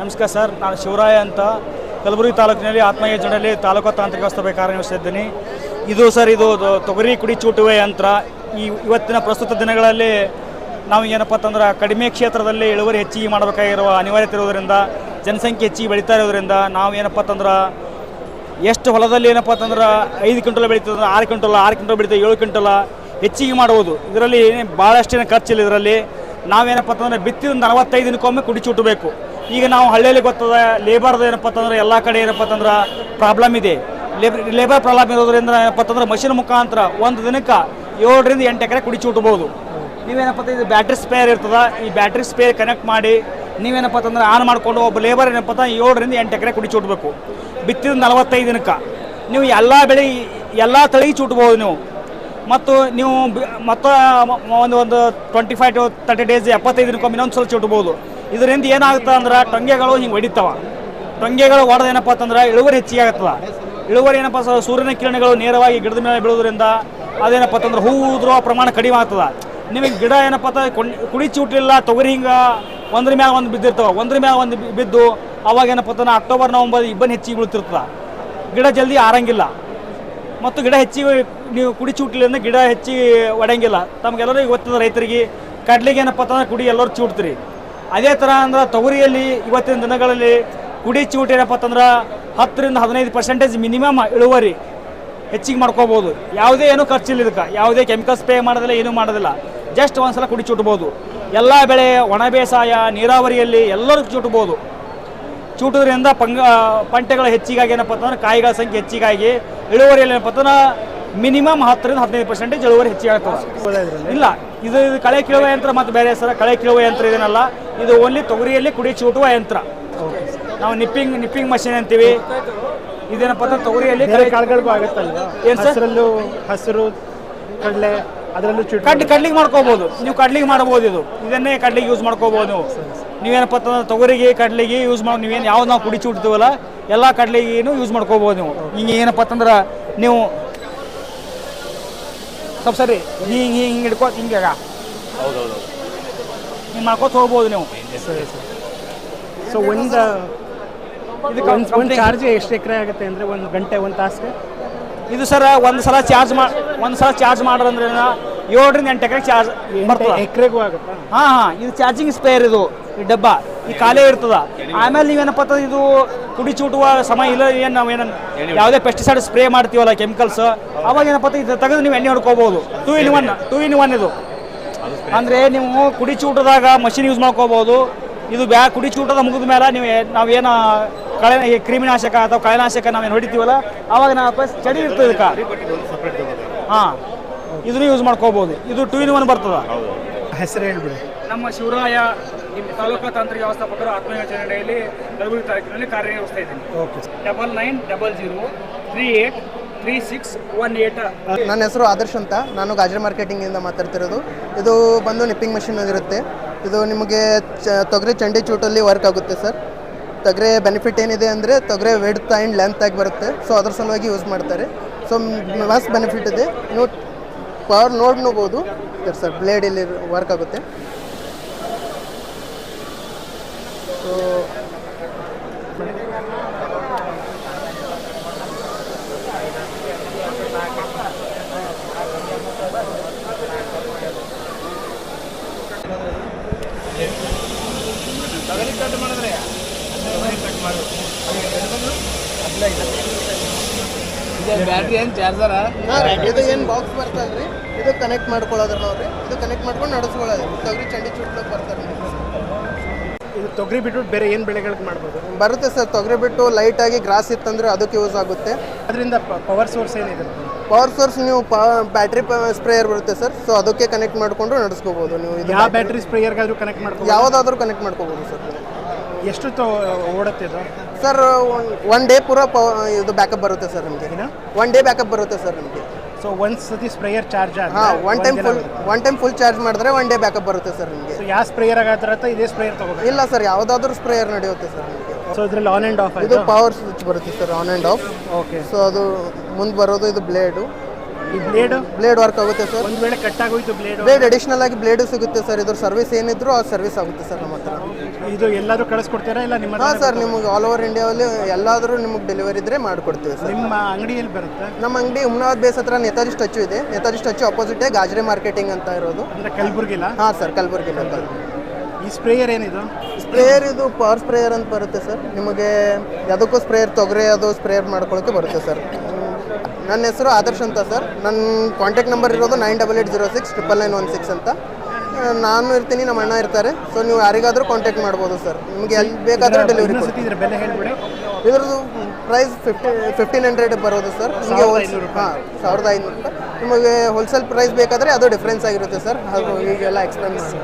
ನಮಸ್ಕಾರ ಸರ್, ನಾನು ಶಿವರಾಯ ಅಂತ. ಕಲಬುರಗಿ ತಾಲೂಕಿನಲ್ಲಿ ಆತ್ಮ ಯೋಜನೆಯಲ್ಲಿ ತಾಲೂಕು ತಾಂತ್ರಿಕ ವ್ಯವಸ್ಥೆ ಕಾರ್ಯನಿರ್ವಹಿಸಿದ್ದೀನಿ ಇದು ಸರ್, ಇದು ತೊಗರಿ ಕುಡಿ ಚೂಟುವೆ ಯಂತ್ರ. ಈ ಇವತ್ತಿನ ಪ್ರಸ್ತುತ ದಿನಗಳಲ್ಲಿ ನಾವು ಏನಪ್ಪ ಅಂತಂದ್ರೆ ಕಡಿಮೆ ಕ್ಷೇತ್ರದಲ್ಲಿ ಇಳುವರಿ ಹೆಚ್ಚಿಗೆ ಮಾಡಬೇಕಾಗಿರುವ ಅನಿವಾರ್ಯತೆ ಇರೋದರಿಂದ ಜನಸಂಖ್ಯೆ ಹೆಚ್ಚಿಗೆ ಬೆಳೀತಾ ಇರೋದರಿಂದ ನಾವು ಏನಪ್ಪ ಅಂತಂದ್ರೆ ಎಷ್ಟು ಹೊಲದಲ್ಲಿ ಏನಪ್ಪ ಅಂತಂದ್ರೆ ಐದು ಕ್ವಿಂಟಲ್ ಬೆಳೀತದೆ ಆರು ಕ್ವಿಂಟಲ್ ಆರು ಕ್ವಿಂಟಲ್ ಬೆಳೀತದೆ ಏಳು ಕ್ವಿಂಟಲ್ ಹೆಚ್ಚಿಗೆ ಮಾಡುವುದು. ಇದರಲ್ಲಿ ಭಾಳಷ್ಟೇನು ಖರ್ಚಿಲ್ಲ ಇದರಲ್ಲಿ. ನಾವೇನಪ್ಪ ಅಂತಂದ್ರೆ ಬಿತ್ತಿದ ನಲವತ್ತೈದು ದಿನಕ್ಕೊಮ್ಮೆ ಕುಡಿ ಚುಟ್ಟಬೇಕು ಈಗ ನಾವು ಹಳ್ಳಿಯಲ್ಲಿ ಗೊತ್ತದ ಲೇಬರ್ದು ಏನಪ್ಪ ಅಂತಂದ್ರೆ ಎಲ್ಲ ಕಡೆ ಏನಪ್ಪ ಅಂತಂದ್ರೆ ಪ್ರಾಬ್ಲಮ್ ಇದೆ. ಲೇಬರ್ ಲೇಬರ್ ಪ್ರಾಬ್ಲಮ್ ಇರೋದ್ರಿಂದ ಏನಪ್ಪ ಅಂತಂದ್ರೆ ಮಷಿನ್ ಮುಖಾಂತರ ಒಂದು ದಿನಕ್ಕೆ ಏಳರಿಂದ ಎಂಟು ಎಕರೆ ಕುಡಿ ಚುಟ್ಬೋದು ನೀವೇನಪ್ಪ ಇದು ಬ್ಯಾಟ್ರಿ ಸ್ಪೇರ್ ಇರ್ತದೆ, ಈ ಬ್ಯಾಟ್ರಿ ಸ್ಪೇರ್ ಕನೆಕ್ಟ್ ಮಾಡಿ ನೀವೇನಪ್ಪ ಅಂತಂದ್ರೆ ಆನ್ ಮಾಡಿಕೊಂಡು ಒಬ್ಬ ಲೇಬರ್ ಏನಪ್ಪ ಅಂತ ಏಳರಿಂದ ಎಂಟು ಎಕರೆ ಕುಡಿ ಚುಟ್ಬೇಕು ಬಿತ್ತಿದ ನಲವತ್ತೈದು ದಿನಕ್ಕೆ. ನೀವು ಎಲ್ಲ ಬೆಳೆ, ಎಲ್ಲ ತಳಿ ಚುಟ್ಬೋದು ನೀವು. ಮತ್ತು ನೀವು ಮತ್ತು ಒಂದು ಒಂದು twenty five to thirty days ಎಪ್ಪತ್ತೈದು ದಿನಕ್ಕೊಮ್ಮೆ ಇನ್ನೊಂದು ಸಲ ಚುಟ್ಬೋದು ಇದರಿಂದ ಏನಾಗುತ್ತೆ ಅಂದ್ರೆ ಟೊಂಗೆಗಳು ಹಿಂಗೆ ಹೊಡಿತಾವ ಟೊಂಗೆಗಳು ಹೊಡೆದ ಏನಪ್ಪ ಅಂತಂದ್ರೆ ಇಳುವರಿ ಹೆಚ್ಚಿಗೆ ಆಗ್ತದ ಇಳುವರಿ ಏನಪ್ಪ ಸೂರ್ಯನ ಕಿರಣಗಳು ನೇರವಾಗಿ ಗಿಡದ ಮೇಲೆ ಬೀಳೋದ್ರಿಂದ ಅದೇನಪ್ಪ ಅಂತಂದ್ರೆ ಹೂ ಉದುರುವ ಪ್ರಮಾಣ ಕಡಿಮೆ ಆಗ್ತದೆ. ನಿಮಗೆ ಗಿಡ ಏನಪ್ಪ ಕುಡಿ ಚೂಟಿಲ್ಲ, ತೊಗರಿ ಹಿಂಗೆ ಒಂದ್ರ ಮ್ಯಾಲ ಒಂದು ಬಿದ್ದಿರ್ತವ. ಒಂದ್ರ ಮ್ಯಾಲ ಒಂದು ಬಿದ್ದು ಅವಾಗ ಏನಪ್ಪ ಅಂತಂದ್ರೆ ಅಕ್ಟೋಬರ್, ನವಂಬರ್ ಇಬ್ಬನಿ ಹೆಚ್ಚಿಗೆ ಬೀಳ್ತಿರ್ತದೆ. ಗಿಡ ಜಲ್ದಿ ಆರಂಗಿಲ್ಲ. ಮತ್ತು ಗಿಡ ಹೆಚ್ಚಿಗೆ ನೀವು ಕುಡಿ ಚೂಟ್ಲಿಂದ ಗಿಡ ಹೆಚ್ಚಿಗೆ ಒಡೆಯಂಗಿಲ್ಲ. ತಮಗೆಲ್ಲರಿಗೂ ಗೊತ್ತದ ರೈತರಿಗೆ, ಕಡ್ಲಿಗೆ ಏನಪ್ಪ ಅಂತಂದ್ರೆ ಕುಡಿ ಎಲ್ಲರೂ ಚೂಟ್ತೀರಿ. ಅದೇ ಥರ ಅಂದ್ರೆ ತೊಗರಿಯಲ್ಲಿ ಇವತ್ತಿನ ದಿನಗಳಲ್ಲಿ ಕುಡಿ ಚೂಟ ಏನಪ್ಪ ಅಂತಂದ್ರೆ ಹತ್ತರಿಂದ ಹದಿನೈದು ಪರ್ಸೆಂಟೇಜ್ ಮಿನಿಮಮ್ ಇಳುವರಿ ಹೆಚ್ಚಿಗೆ ಮಾಡ್ಕೋಬೋದು. ಯಾವುದೇ ಏನೂ ಖರ್ಚಿಲ್ಲ ಇದಕ್ಕೆ. ಯಾವುದೇ ಕೆಮಿಕಲ್ ಸ್ಪ್ರೇ ಮಾಡೋದಿಲ್ಲ ಏನೂ ಮಾಡೋದಿಲ್ಲ. ಜಸ್ಟ್ ಒಂದ್ಸಲ ಕುಡಿ ಚುಟ್ಬೋದು. ಎಲ್ಲ ಬೆಳೆ ಒಣ ಬೇಸಾಯ ನೀರಾವರಿಯಲ್ಲಿ ಎಲ್ಲರೂ ಚುಟ್ಬೋದು. ಚೂಟೋದ್ರಿಂದ ಪಂಗ ಪಂಟೆಗಳು ಹೆಚ್ಚಿಗಾಗಿ ಏನಪ್ಪ ಅಂತಂದ್ರೆ ಕಾಯಿಗಳ ಸಂಖ್ಯೆ ಹೆಚ್ಚಿಗಾಗಿ ಇಳುವರಿಯಲ್ಲಿ ಏನಪ್ಪ ಅಂತಂದ್ರೆ ಮಿನಿಮಮ್ ಹತ್ತರಿಂದ ಹದಿನೈದು ಪರ್ಸೆಂಟೇಜ್ ಇಳುವರಿ ಹೆಚ್ಚಿಗೆ ಆಗ್ತದೆ. ಇಲ್ಲ ಇದು ಇದು ಕಳೆ ಕೀಳುವ ಯಂತ್ರ ಮತ್ತು ಬೇರೆ ಸರ ಕಳೆ ಕೀಳುವ ಯಂತ್ರ ಇದೇನಲ್ಲ ಇದು ಓನ್ಲಿ ತೊಗರಿಯಲ್ಲಿ ಕುಡಿ ಚೂಟುವ ಯಂತ್ರ. ನಾವು ನಿಪ್ಪಿಂಗ್ ನಿಪ್ಪಿಂಗ್ ಮಷಿನ್ ಅಂತೀವಿ. ಇದೇನಪ್ಪ ಅಂದ್ರೆ ತೊಗರಿಯಲ್ಲಿ ಕಳೆ ಕಾಳುಗಳಿಗೂ ಆಗುತ್ತಲ್ವಾ? ಏನು ಸರ್? ಹಸಿರಲ್ಲೂ ಹಸಿರು ಕಡಲೆ ಅದರಲ್ಲೂ ಚುಟ್ ಕಡ್ಲಿ ಕಡ್ಲಿಗೆ ಮಾಡ್ಕೋಬೋದು. ನೀವು ಕಡ್ಲಿಗೆ ಮಾಡ್ಬೋದು ಇದು. ಇದನ್ನೇ ಕಡ್ಲಿಗೆ ಯೂಸ್ ಮಾಡ್ಕೋಬೋದು ನೀವು. ನೀವೇನಪ್ಪ ಅಂತಂದ್ರೆ ತೊಗರಿಗೆ ಕಡ್ಲಿಗೆ ಯೂಸ್ ಮಾಡಿ ನೀವೇನು ಯಾವ್ದು ನಾವು ಕುಡಿ ಚೂಡ್ತೀವಲ್ಲ ಎಲ್ಲ ಕಡ್ಲಿಗೇನು ಯೂಸ್ ಮಾಡ್ಕೋಬೋದು ನೀವು. ಹಿಂಗೆ ಏನಪ್ಪ ಅಂತಂದ್ರೆ ನೀವು ಸ್ವಲ್ಪ ಸರಿ ಹಿಂಗೆ ಹಿಂಗೆ ಹಿಂಗೆ ಹಿಡ್ಕೋ ಹಿಂಗೆ ಹಿಂಗೆ ಮಾಡ್ಕೋತ ಹೋಗ್ಬೋದು ನೀವು ಸರಿ ಸರ್ ಸೊ ಒಂದು ಇದಕ್ಕೆ ಒಂದು ಒಂದು ಚಾರ್ಜ್ ಎಷ್ಟು ಎಕರೆ ಆಗುತ್ತೆ ಅಂದರೆ ಒಂದು ಗಂಟೆ ಒಂದು ತಾಸಿಗೆ? ಇದು ಸರ್ ಒಂದು ಸಲ ಚಾರ್ಜ್ ಮಾ ಒಂದು ಸಲ ಚಾರ್ಜ್ ಮಾಡೋದಂದ್ರೆ ಏಳರಿಂದ ಎಂಟು ಎಕರೆ ಚಾರ್ಜ್ ಬರ್ತದೆ. ಎಕರೆಗೂ ಆಗುತ್ತೆ? ಹಾಂ ಹಾಂ ಇದು ಚಾರ್ಜಿಂಗ್ ಸ್ಪೇರ್ ಇದು ಈ ಡಬ್ಬ ಈ ಖಾಲಿ ಇರ್ತದ. ಆಮೇಲೆ ನೀವೇನಪ್ಪ ಇದು ಕುಡಿ ಚೂಟುವ ಸಮಯ ಇಲ್ಲ ಏನು ನಾವು ಏನನ್ನು ಯಾವುದೇ ಪೆಸ್ಟಿಸೈಡ್ ಸ್ಪ್ರೇ ಮಾಡ್ತೀವಲ್ಲ ಕೆಮಿಕಲ್ಸ್ ಅವಾಗ ಏನಪ್ಪ ಅಂತ ಇದು ತೆಗೆದು ನೀವು ಎಣ್ಣೆ ಹೊಡ್ಕೋಬಹುದು two in one two in one ಇದು. ಅಂದ್ರೆ ನೀವು ಕುಡಿ ಚೂಟದಾಗ ಮಷಿನ್ ಯೂಸ್ ಮಾಡ್ಕೋಬಹುದು ಇದು ಬ್ಯಾ ಕುಡಿ ಚೂಟದ ಮುಗಿದ ಮೇಲೆ ನೀವು ನಾವೇನ ಕಳೆ ಕ್ರಿಮಿನಾಶಕ ಅಥವಾ ಕಳೆನಾಶಕ ನಾವೇನು ಹೊಡಿತೀವಲ್ಲ ಅವಾಗ ನಾವು ಚಳಿ ಇರ್ತದೆ ಇದಕ್ಕೆ. ಹಾಂ. ಇದನ್ನು ಯೂಸ್ ಮಾಡ್ಕೋಬಹುದು ಇದು ಟೂ ಇನ್ ಒನ್ ಬರ್ತದ. ಹೆಸರು ಹೇಳ್ಬಿಡಿ. ನಮ್ಮ ಶಿವರಾಯ ತಾಲೂಕಾ ತಾಂತ್ರಿಕ ವ್ಯವಸ್ಥಾಪಕರು ಆತ್ಮಯೋಜನೆಯಲ್ಲಿ ಕಲಬುರಗಿ ತಾಲೂಕಿನಲ್ಲಿ ಕಾರ್ಯನಿರ್ವಹಿಸ್ತಾ ಇದ್ದೀನಿ. Okay double nine double zero three eight three six one eight ನನ್ನ ಹೆಸರು ಆದರ್ಶ್ ಅಂತ. ನಾನು ಗಾಜರಿ ಮಾರ್ಕೆಟಿಂಗಿಂದ ಮಾತಾಡ್ತಿರೋದು. ಇದು ಬಂದು ನಿಪ್ಪಿಂಗ್ ಮಷಿನ್ ಇರುತ್ತೆ. ಇದು ನಿಮಗೆ ಚ ತೊಗರಿ ಚಂಡಿ ಚೂಟಲ್ಲಿ ವರ್ಕ್ ಆಗುತ್ತೆ ಸರ್. ತೊಗರೆ ಬೆನಿಫಿಟ್ ಏನಿದೆ ಅಂದರೆ ತೊಗರೆ ವೆಡ್ತ್ ಆ್ಯಂಡ್ ಲೆಂತ್ ಆಗಿ ಬರುತ್ತೆ. ಸೊ ಅದ್ರ ಸಲುವಾಗಿ ಯೂಸ್ ಮಾಡ್ತಾರೆ. ಸೊ ಮಸ್ ಬೆನಿಫಿಟ್ ಇದೆ. ನೀವು ಪವರ್ ನೋಡ್ಬೋದು. ಸರ್ ಬ್ಲೇಡ್ ಇಲ್ಲಿ ವರ್ಕ್ ಆಗುತ್ತೆ. ಸೊ ಬ್ಯಾಟ್ರಿ ಏನು ಚಾರ್ಜರ ಇದು. ಏನು ಬಾಕ್ಸ್ ಬರ್ತಲ್ರಿ ಇದು ಕನೆಕ್ಟ್ ಮಾಡ್ಕೊಳ್ಳೋದ್ರ ನೋಡ್ರಿ ಇದು ಕನೆಕ್ಟ್ ಮಾಡ್ಕೊಂಡು ನಡೆಸ್ಕೊಳ್ಳೋದು. ತೊಗರಿ ಚಂಡಿ ಚೂಟ್ಲಕ್ಕೆ ಬರ್ತಾರೆ. ಇದು ತೊಗರಿ ಬಿಟ್ಟು ಬೇರೆ ಏನು ಬೆಳೆಗಳಿಗೆ ಮಾಡ್ಬೋದು? ಬರುತ್ತೆ ಸರ್ ತೊಗರಿ ಬಿಟ್ಟು ಲೈಟಾಗಿ ಗ್ರಾಸ್ ಇತ್ತಂದರೆ ಅದಕ್ಕೆ ಯೂಸ್ ಆಗುತ್ತೆ. ಅದರಿಂದ ಪವರ್ ಸೋರ್ಸ್ ಏನಿದೆ? ಪವರ್ ಸೋರ್ಸ್ ನೀವು ಬ್ಯಾಟ್ರಿ ಸ್ಪ್ರೇಯರ್ ಬರುತ್ತೆ ಸರ್. ಸೊ ಅದಕ್ಕೆ ಕನೆಕ್ಟ್ ಮಾಡಿಕೊಂಡು ನಡೆಸ್ಕೋಬೋದು ನೀವು ಯಾವ ಬ್ಯಾಟ್ರಿ ಸ್ಪ್ರೇಯರ್ಗಾದರೂ ಕನೆಕ್ಟ್ ಮಾಡ್ಬೋದು ಯಾವುದಾದ್ರೂ ಕನೆಕ್ಟ್ ಮಾಡ್ಕೋಬೋದು ಸರ್. ಎಷ್ಟು ಓಡುತ್ತೆ ಇದು? ಸರ್ ಒನ್ ಡೇ ಪೂರ ಪವ ಇದು ಬ್ಯಾಕಪ್ ಬರುತ್ತೆ ಸರ್ ನಿಮಗೆ. ಒನ್ ಡೇ ಬ್ಯಾಕಪ್ ಬರುತ್ತೆ ಸರ್ ನಿಮಗೆ. ಸೊ ಒಂದು ಸತಿ ಸ್ಪ್ರೇಯರ್ ಚಾರ್ಜ್ ಹಾಂ one time full one time full charge ಮಾಡಿದ್ರೆ ಒನ್ ಡೇ ಬ್ಯಾಕಪ್ ಬರುತ್ತೆ ಸರ್ ನಿಮಗೆ. ಸೊ ಯಾವ ಸ್ಪ್ರೇಯರ್ ಆಗತ್ತ ಇದೇ ಸ್ಪ್ರೇಯರ್ ತಗೋಬೇಕು. ಇಲ್ಲ ಸರ್ ಯಾವುದಾದ್ರೂ ಸ್ಪ್ರೇಯರ್ ನಡೆಯುತ್ತೆ ಸರ್ ನಿಮಗೆ. ಸೊ ಇದ್ರಲ್ಲಿ ಆನ್ ಆ್ಯಂಡ್ ಆಫ್ ಇದು ಪವರ್ ಸ್ವಿಚ್ ಬರುತ್ತೆ sir on and off okay so ಅದು ಮುಂದೆ ಬರೋದು ಇದು ಬ್ಲೇಡು ಬ್ಲೇಡ್ ಬ್ಲೇಡ್ ವರ್ಕ್ ಆಗುತ್ತೆ ಸರ್ ಒಂದು ವೇಳೆ ಕಟ್ ಆಗೋಯ್ತು ಬ್ಲೇಡ್ ಬ್ಲೇಡ್ ಅಡಿಷನಲ್ ಆಗಿ ಬ್ಲೇಡ್ ಸಿಗುತ್ತೆ ಸರ್ ಇದ್ರ ಸರ್ವಿಸ್ ಏನಿದ್ರು ಆ ಸರ್ವಿಸ್ ಆಗುತ್ತೆ ಸರ್ ನಮ್ಮ ಹತ್ರ. ಇದು ಎಲ್ಲಾದ್ರೂ ಕಳಿಸ್ಕೊಡ್ತೀರಾ ಇಲ್ಲ ನಿಮ್ಮ ಹಾಂ ಸರ್ ನಿಮಗೆ ಆಲ್ ಓವರ್ ಇಂಡಿಯಾದಲ್ಲಿ ಎಲ್ಲಾದರೂ ನಿಮಗೆ ಡೆಲಿವರಿ ಇದ್ರೆ ಮಾಡಿಕೊಡ್ತೀವಿ ಸರ್ ನಿಮ್ಮ ಅಂಗಡಿಯಲ್ಲಿ ಬರುತ್ತೆ? ನಮ್ಮ ಅಂಗಡಿ ಉಮ್ನಾಬಾದ್ ಬೇಸ್ ಹತ್ರ ನೇತಾಜಿ ಸ್ಟ್ಯಾಚು ಇದೆ. ನೇತಾಜಿ ಸ್ಟ್ಯಾಚು ಅಪೋಸಿಟೇ ಗಾಜ್ರೆ ಮಾರ್ಕೆಟಿಂಗ್ ಅಂತ ಇರೋದು. ಅಂದ್ರೆ ಕಲಬುರ್ಗಿಲ್ಲ ಹಾಂ ಸರ್ ಕಲಬುರಗಿ ಲೋಕಲ್ ಈ ಸ್ಪ್ರೇಯರ್ ಏನಿದು? ಸ್ಪ್ರೇಯರ್ ಇದು ಪವರ್ ಸ್ಪ್ರೇಯರ್ ಅಂತ ಬರುತ್ತೆ ಸರ್ ನಿಮಗೆ ಯಾವುದಕ್ಕೂ ಸ್ಪ್ರೇಯರ್ ತೊಗರಿ ಅದು ಸ್ಪ್ರೇಯರ್ ಮಾಡ್ಕೊಳ್ಳೋಕೆ ಬರುತ್ತೆ ಸರ್ ನನ್ನ ಹೆಸರು ಆದರ್ಶ್ ಅಂತ ಸರ್. ನನ್ನ ಕಾಂಟ್ಯಾಕ್ಟ್ ನಂಬರ್ ಇರೋದು nine double eight zero six triple nine one six ಅಂತ. ನಾನು ಇರ್ತೀನಿ ನಮ್ಮ ಅಣ್ಣ ಇರ್ತಾರೆ. ಸೊ ನೀವು ಯಾರಿಗಾದರೂ ಕಾಂಟ್ಯಾಕ್ಟ್ ಮಾಡ್ಬೋದು ಸರ್. ನಿಮಗೆ ಎಲ್ಲಿ ಬೇಕಾದರೂ ಡೆಲಿವರಿ ಇದ್ರದ್ದು ಪ್ರೈಸ್ ಫಿಫ್ಟಿ ಫಿಫ್ಟೀನ್ ಹಂಡ್ರೆಡ್ ಬರೋದು ಸರ್. ನಿಮಗೆ ಹಾಂ ಸಾವಿರದ ಐನೂರು ರೂಪಾಯಿ. ನಿಮಗೆ ಹೋಲ್ಸೇಲ್ ಪ್ರೈಸ್ ಬೇಕಾದರೆ ಅದು ಡಿಫ್ರೆನ್ಸ್ ಆಗಿರುತ್ತೆ ಸರ್. ಅದು ಈಗೆಲ್ಲ ಎಕ್ಸ್ಪ್ಲೇನ್ ಮಾಡಿ.